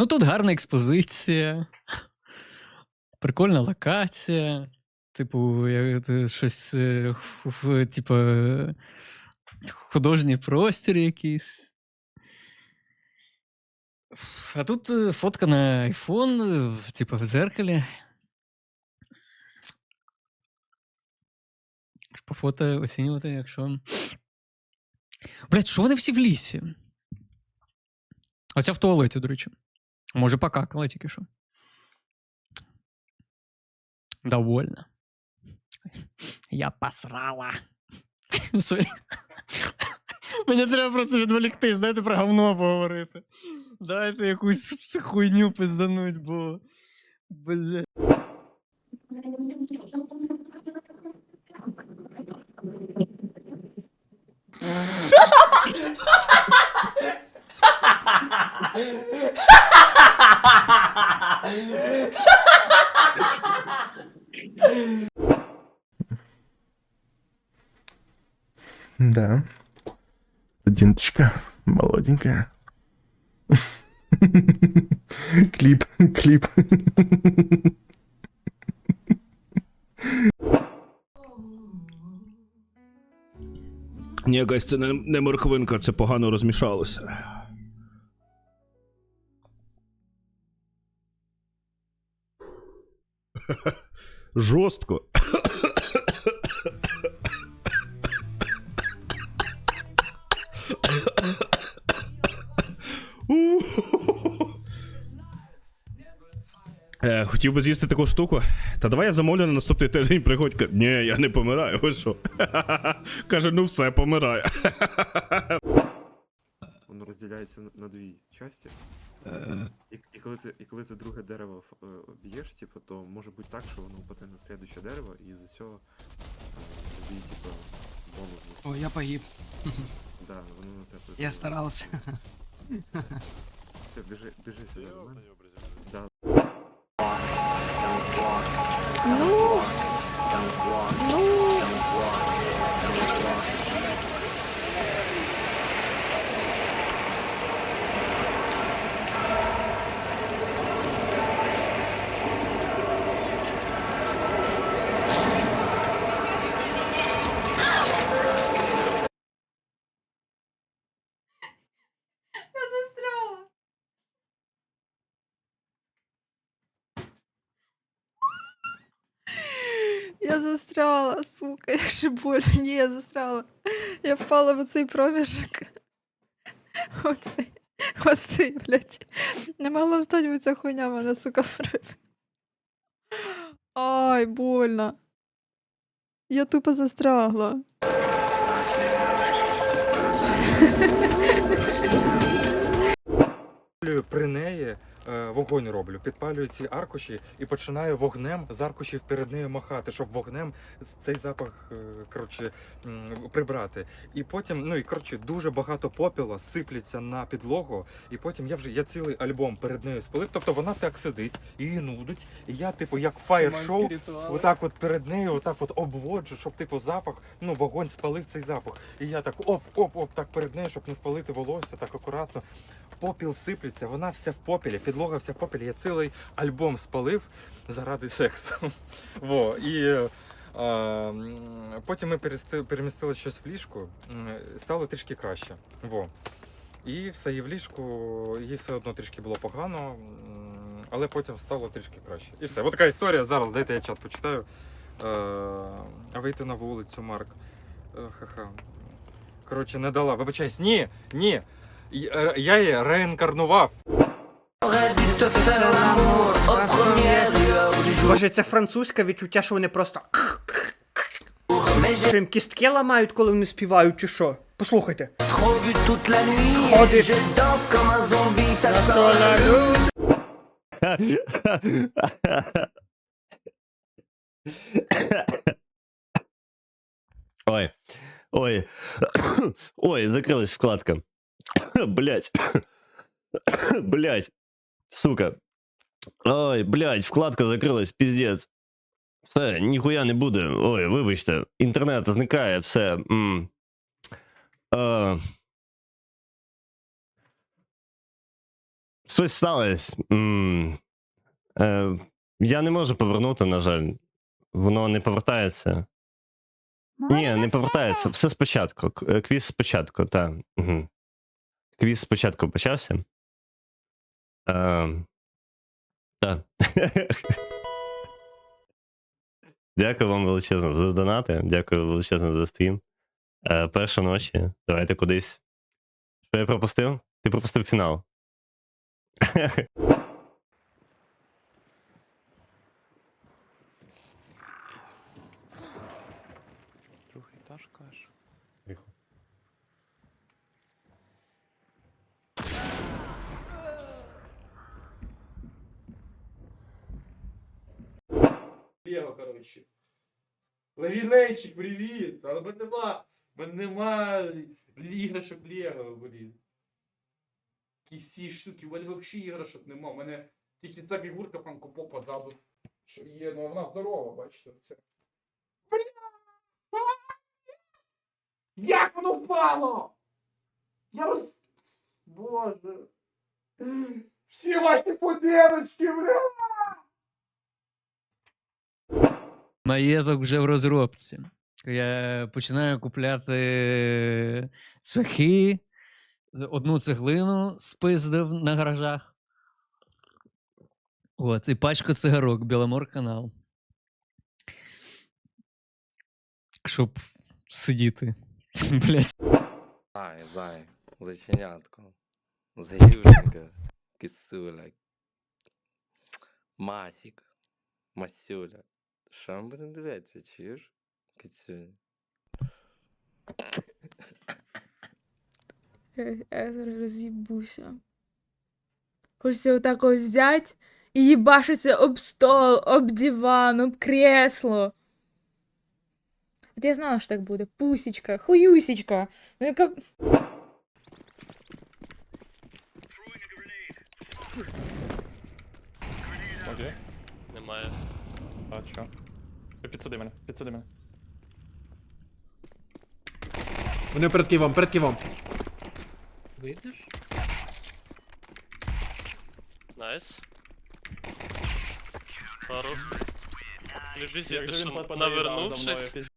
Ну тут гарна експозиція, прикольна локація. Типу, щось, е, типу, художній простір якийсь. А тут е, фотка на iPhone, е, типу, в зеркалі. По фото оцінювати, якщо. Блять, що вони всі в лісі? Оця в туалеті, до речі. Може, покакала тільки що. Довольно. Я посрала. Сорі. Мені треба просто відволіктись, дайте про говно поговорити. Дайте якусь хуйню пиздануть, бо. Бля. Да. Студенточка молоденькая. Клип, клип. Ні, якась це не, не морквинка, це погано розмішалося. Жорстко. Хотів би з'їсти таку штуку. Та давай я замовлю на наступний тиждень приходь. Ка- Ні, я не помираю, ви що? Каже, ну все, помираю. Воно розділяється на- дві часті. І, і, коли ти, і коли ти друге дерево е, б'єш, типу, то може бути так, що воно впаде на слідуще дерево, і з цього е, тобі, типу, бонус. О, я погиб. Да, воно на тебе. Я старался. Все, біжи, біжи сюди до мене. Да. Ну, Застряла, сука, як же больно. Ні, я застряла. Я впала в цей проміжок. Оцей, оцей, блядь. Не могла встати, бо ця хуйня мене, сука, врив. Ай, больно. Я тупо застрягла. При неї вогонь роблю, підпалюю ці аркуші і починаю вогнем з аркушів перед нею махати, щоб вогнем цей запах е, коротше, прибрати. І потім, ну і коротше, дуже багато попіла сиплеться на підлогу, і потім я вже я цілий альбом перед нею спалив. Тобто вона так сидить, її нудить, і я, типу, як фаєр-шоу, отак от перед нею, отак от обводжу, щоб типу запах, ну вогонь спалив цей запах. І я так оп-оп-оп, так перед нею, щоб не спалити волосся, так акуратно. Попіл сиплеться, вона вся в попілі, підлога вся в попілі. Я цілий альбом спалив заради сексу. Во, і е, м, потім ми перемістили щось в ліжку, стало трішки краще. Во. І все, і в ліжку, їй все одно трішки було погано, але потім стало трішки краще. І все. Ось така історія. Зараз дайте я чат почитаю. Е, А вийти на вулицю, Марк. Е, Ха-ха. Коротше, не дала. Вибачайся, ні, ні. Я її реінкарнував. Боже, це французьке відчуття, що вони просто. Що їм кістки ламають, коли вони співають, чи що? Послухайте. Ходить. Ой. Ой. Ой, закрылась вкладка. Блять. Блять. Сука. Ой, блять, вкладка закрилась, піздець. Все, ніхуя не буде. Ой, вибачте. Інтернет зникає, все. М. Е. щось сталося. М, Е, я не можу повернути, на жаль. Воно не повертається. Ні, не повертається. Все спочатку. Е, Квіз спочатку, так. Угу. Квіз спочатку почався. Е, так. Дякую вам величезно за донати. Дякую величезно за стрім. Е, перша ночі. Давайте кудись. Що я пропустив? Ти пропустив фінал. Другий етаж кажеш. Лего, коротше. Лавінейчик, привіт! Але мене нема. Мене нема іграшок Лего, блін. Якісь ці штуки, у мене взагалі іграшок нема. У мене тільки ця фігурка Фанко Попа ззаду. Що є, ну вона здорова, бачите, це. Бля! Як воно впало? Я роз... Боже. Всі ваші поділочки, бля! Маєток вже в розробці. Я починаю купляти цвяхи, одну цеглину спиздив на гаражах. От, і пачку цигарок, Біломор канал. Щоб сидіти. Блять. Зай, зай, зайченятко. Заюшенька, кисуля. Масік, Масюля. Що ми будемо дивитися, чуєш? Кицюня. Я роз'їбуся. Хочеться отак ось взяти і їбашиться об стол, об диван, об кресло. От я знала, що так буде. Пусічка, хуюсічка. Ну, яка... Окей. Немає. А чо? Підсади мене, підсади мене. Вони перед Києвом, перед Києвом. Вийдеш? Найс. Пару. Не бізіти, що навернувшись.